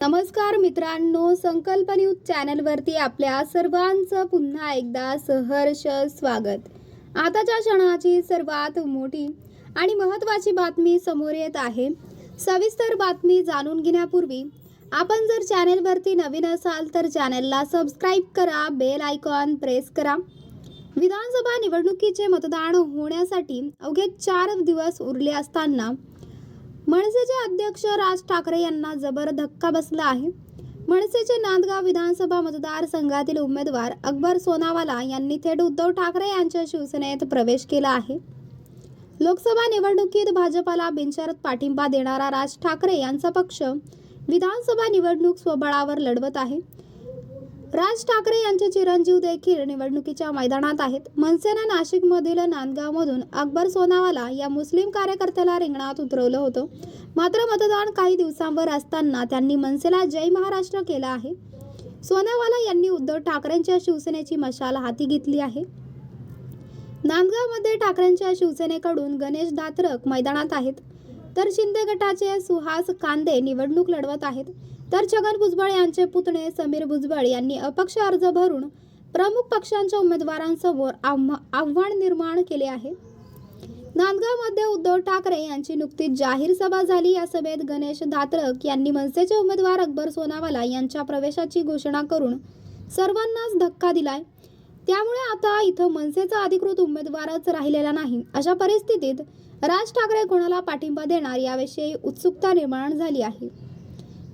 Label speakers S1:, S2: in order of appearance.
S1: नमस्कार मित्रांनो संकल्प न्यूज चॅनलवरती आपल्या सर्वांचं पुन्हा एकदा सहर्ष स्वागत. आताच्या क्षणाची सर्वात मोठी आणि महत्त्वाची बातमी समोर येत आहे. सविस्तर बातमी जाणून घेण्यापूर्वी आपण जर चॅनेलवरती नवीन असाल तर चॅनेलला सबस्क्राईब करा बेल आयकॉन प्रेस करा. विधानसभा निवडणुकीचे मतदान होण्यासाठी अवघे चार दिवस उरले असताना मनसेचे अध्यक्ष राज ठाकरे यांना जबर धक्का बसला आहे. मनसेचे नांदगाव विधानसभा मतदारसंघातील उमेदवार अकबर सोनावाला यांनी थेट उद्धव ठाकरे यांच्या शिवसेनेत प्रवेश केला आहे. लोकसभा निवडणुकीत भाजपाला बिनशरत पाठिंबा देणारा राज ठाकरे यांचा पक्ष विधानसभा निवडणूक स्वबळावर लढवत आहे. राज ठाकरे यांचे चिरंजीव देखील निवडणुकीच्या मैदानात आहेत. मनसेनं नाशिकमधील नांदगावमधून अकबर सोनावाला या मुस्लिम कार्यकर्त्याला रिंगणात उतरवलं होतं. मात्र मतदान काही दिवसांवर असताना त्यांनी मनसेला जय महाराष्ट्र केला आहे. सोनावाला यांनी उद्धव ठाकरेंच्या शिवसेनेची मशाल हाती घेतली आहे. नांदगावमध्ये ठाकरेंच्या शिवसेनेकडून गणेश दात्रक मैदानात आहेत. तर शिंदे गटाचे सुहास कांदे निवडणूक लढवत आहेत. तर छगन भुजबळ यांचे पुतणे समीर भुजबळ यांनी अपक्ष अर्ज भरून प्रमुख पक्षांच्या उमेदवारांसमोर आव्हा- आव्हान निर्माण केले आहे. नांदगावमध्ये उद्धव ठाकरे यांची नुकतीच जाहीर सभा झाली. या सभेत गणेश धात्रक यांनी मनसेचे उमेदवार अकबर सोनावाला यांच्या प्रवेशाची घोषणा करून सर्वांनाच धक्का दिलाय. त्यामुळे आता इथं मनसेचा अधिकृत उमेदवारच राहिलेला नाही. अशा परिस्थितीत राज ठाकरे कोणाला पाठिंबा देणार याविषयी उत्सुकता निर्माण झाली आहे.